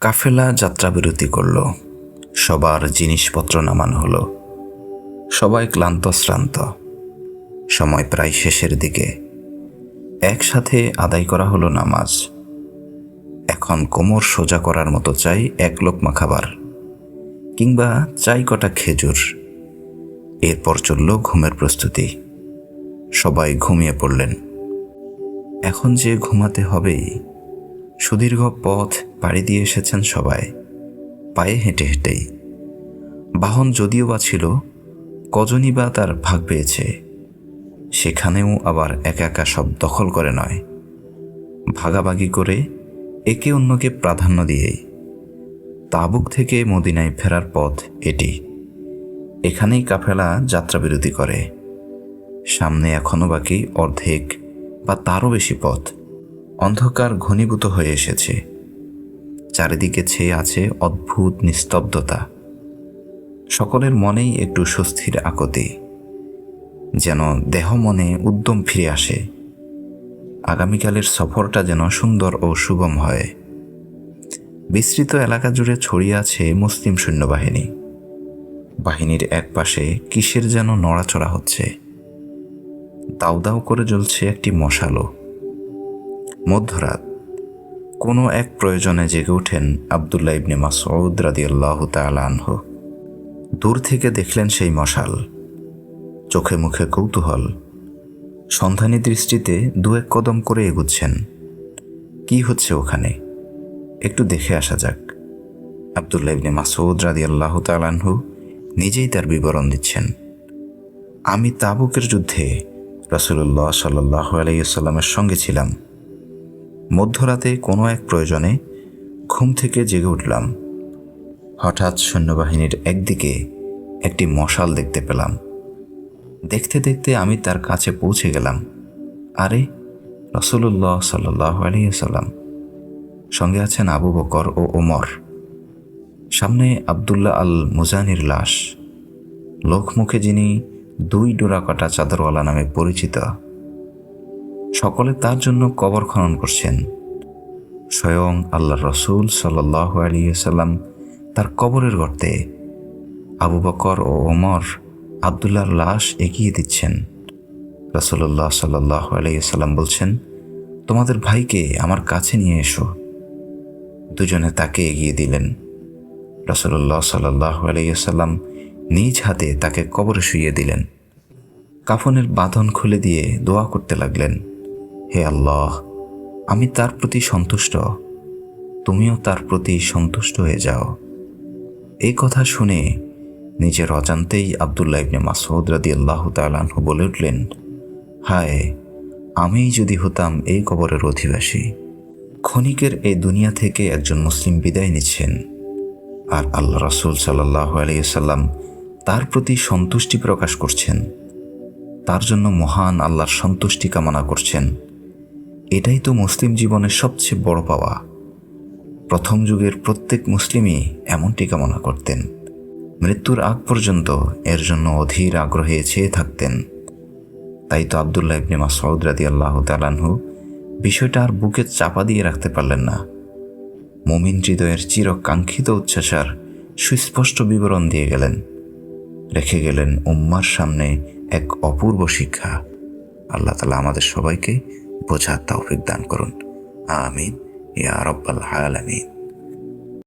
কাফেলা যাত্রাবিরতি করল। সবার জিনিসপত্র নামানো হলো। সবাই ক্লান্ত শ্রান্ত। সময় প্রায় শেষের দিকে। একসাথে আদায় করা হলো নামাজ। এখন কোমর সোজা করার মতো চাই এক লোকমা খাবার কিংবা চাই কটা খেজুর। এরপর চলল ঘুমের প্রস্তুতি। সবাই ঘুমিয়ে পড়লেন। এখন যে ঘুমাতে হবেই সুদীর্ঘ পথ পাড়ি দিয়ে এসেছেন সবাই। পায়ে হেঁটে হেঁটেই। বাহন যদিও বা ছিল, কজনই বা তার ভাগ পেয়েছে। সেখানেও আবার একা একা সব দখল করে নয়। ভাগাভাগি করে একে অন্যকে প্রাধান্য দিয়েই। তাবুক থেকে মদিনায় ফেরার পথ এটি। এখানেই কাফেলা যাত্রাবিরতি করে। সামনে এখনও বাকি অর্ধেক বা তারও বেশি পথ। অন্ধকার ঘনীভূত হয়ে এসেছে। চারিদিকে ছেয়ে আছে অদ্ভুত নিস্তব্ধতা। সকলের মনেই একটু স্বস্তির আকতি। যেন দেহ মনে উদ্যম ফিরে আসে। আগামীকালের সফরটা যেন সুন্দর ও সুগম হয়। বিস্তৃত এলাকা জুড়ে ছড়িয়ে আছে মুসলিম সৈন্যবাহিনী। বাহিনীর এক পাশে কিসের যেন নড়াচড়া হচ্ছে। দাউ দাউ করে জ্বলছে একটি মশালো মধ্যরাত। কোনো এক প্রয়োজনে জেগে ওঠেন আবদুল্লা ইবনে মাসউদ রাদিয়াল্লাহু তাআলা আনহু। দূর থেকে দেখলেন সেই মশাল। চোখে মুখে কৌতূহল। সন্ধানী দৃষ্টিতে দু এক কদম করে এগুচ্ছেন। কি হচ্ছে ওখানে? একটু দেখে আসা যাক। আবদুল্লাহ ইবনে মাসউদ রাদিয়াল্লাহু তাআলা আনহু নিজেই তার বিবরণ দিচ্ছেন। আমি তাবুকের যুদ্ধে রাসূলুল্লাহ সাল্লাল্লাহু আলাইহি সাল্লামের সঙ্গে ছিলাম। মধ্যরাতে কোনো এক প্রয়োজনে ঘুম থেকে জেগে উঠলাম। হঠাৎ সৈন্যবাহিনীর একদিকে একটি মশাল দেখতে পেলাম। দেখতে দেখতে আমি তার কাছে পৌঁছে গেলাম। আরে রসুল্লাহ সাল্লাহ সঙ্গে আছেন আবু বকর ও ওমর। সামনে আবদুল্লাহ আল মুজানির লাশ। লোকমুখে যিনি দুই ডোরা কাটা চাদরওয়ালা নামে পরিচিত। সকলে তার জন্য কবর খনন করছেন। স্বয়ং আল্লাহ রসুল সাল্লাহ আলিয়াল্লাম তার কবরের গর্তে আবু বকর ও ওমর আবদুল্লাহর লাশ এগিয়ে দিচ্ছেন। রসল্লাহ সাল্লাহ আলাইসাল্লাম বলছেন, তোমাদের ভাইকে আমার কাছে নিয়ে এসো। দুজনে তাকে এগিয়ে দিলেন। রসল্লাহ সাল্লাহ আলাইসাল্লাম নিজ হাতে তাকে কবরে শুইয়ে দিলেন। কাফনের বাঁধন খুলে দিয়ে দোয়া করতে লাগলেন। হে আল্লাহ, আমি তার প্রতি সন্তুষ্ট। তুমিও তার প্রতি সন্তুষ্ট হয়ে যাও। এই কথা শুনে নিজের অজান্তেই আবদুল্লাহ ইবনে মাসউদ রাদি আল্লাহ তালাহু বলে উঠলেন, হায় আমি যদি হতাম এই কবরের অধিবাসী। ক্ষণিকের এই দুনিয়া থেকে একজন মুসলিম বিদায় নিচ্ছেন। আর আল্লাহ রসুল সাল্লাহ আলিয়াল্লাম তার প্রতি সন্তুষ্টি প্রকাশ করছেন। তার জন্য মহান আল্লাহর সন্তুষ্টি কামনা করছেন। এটাই তো মুসলিম জীবনের সবচেয়ে বড় পাওয়া। প্রথম যুগের প্রত্যেক মুসলিমই এমনটি কামনা করতেন। মৃত্যুর আগ পর্যন্ত এর জন্য অধীর আগ্রহে চেয়ে থাকতেন। তাই তো আবদুল্লাহ ইবনে মাসউদ রাদি আল্লাহ তালানহু বিষয়টা আর বুকে চাপা দিয়ে রাখতে পারলেন না। মুমিন হৃদয়ের চিরকাঙ্ক্ষিত উচ্ছ্বাসার সুস্পষ্ট বিবরণ দিয়ে গেলেন। রেখে গেলেন উম্মার সামনে এক অপূর্ব শিক্ষা। আল্লাহ তালা আমাদের সবাইকে বোঝার তৌফিক দান করুন। আমিন। ইয়া রব্বাল আলামিন।